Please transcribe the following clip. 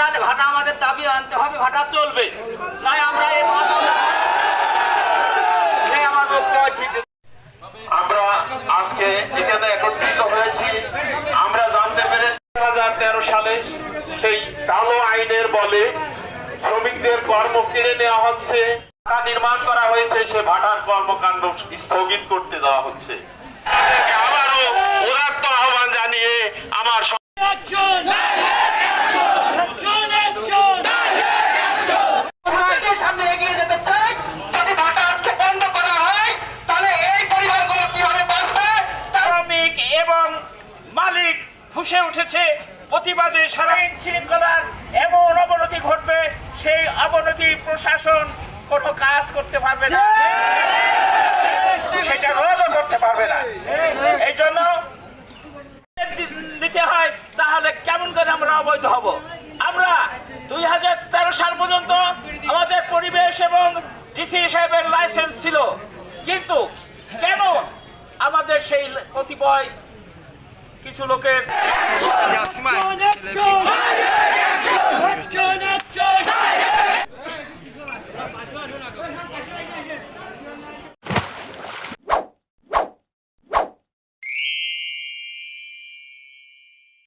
ভাটা ভাটা আমাদের দাবি আনতে হবে ভাটা চলবে। তাই আমরা আমরা সালে সেই আইনের বলে শ্রমিকদের কর্ম কেড়ে নেওয়া হচ্ছে। নির্মাণ করা হয়েছে সে ভাটার কর্মকাণ্ড স্থগিত করতে দেওয়া হচ্ছে। আবারও ফুসে উঠেছে। প্রতিবাদে সারা শৃঙ্খলার এমন অবনতি ঘটবে, সেই অবনতি প্রশাসন কোনো কাজ করতে পারবে না। সেটা রোধও করতে পারবে না। এই জন্য নিতে হয়, তাহলে কেমন করে আমরা অবৈধ হব? আমরা দুই হাজার তেরো সাল পর্যন্ত আমাদের পরিবেশ এবং ডিসি সাহেবের লাইসেন্স ছিল। কিন্তু কেন আমাদের সেই কতিপয় কিছু লোকের